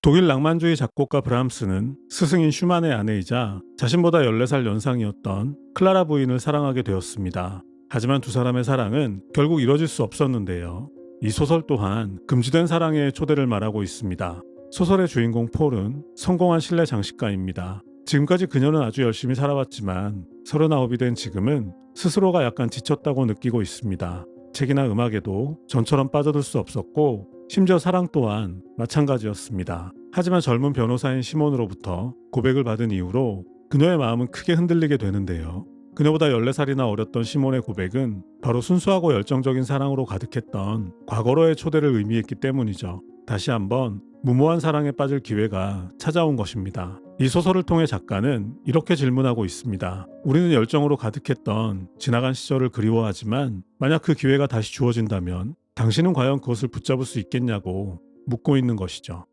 독일 낭만주의 작곡가 브람스는 스승인 슈만의 아내이자 자신보다 14살 연상이었던 클라라 부인을 사랑하게 되었습니다. 하지만 두 사람의 사랑은 결국 이뤄질 수 없었는데요. 이 소설 또한 금지된 사랑의 초대를 말하고 있습니다. 소설의 주인공 폴은 성공한 실내 장식가입니다. 지금까지 그녀는 아주 열심히 살아왔지만 서른아홉이 된 지금은 스스로가 약간 지쳤다고 느끼고 있습니다. 책이나 음악에도 전처럼 빠져들 수 없었고 심지어 사랑 또한 마찬가지였습니다. 하지만 젊은 변호사인 시몬으로부터 고백을 받은 이후로 그녀의 마음은 크게 흔들리게 되는데요. 그녀보다 14살이나 어렸던 시몬의 고백은 바로 순수하고 열정적인 사랑으로 가득했던 과거로의 초대를 의미했기 때문이죠. 다시 한번 무모한 사랑에 빠질 기회가 찾아온 것입니다. 이 소설을 통해 작가는 이렇게 질문하고 있습니다. 우리는 열정으로 가득했던 지나간 시절을 그리워하지만 만약 그 기회가 다시 주어진다면 당신은 과연 그것을 붙잡을 수 있겠냐고 묻고 있는 것이죠.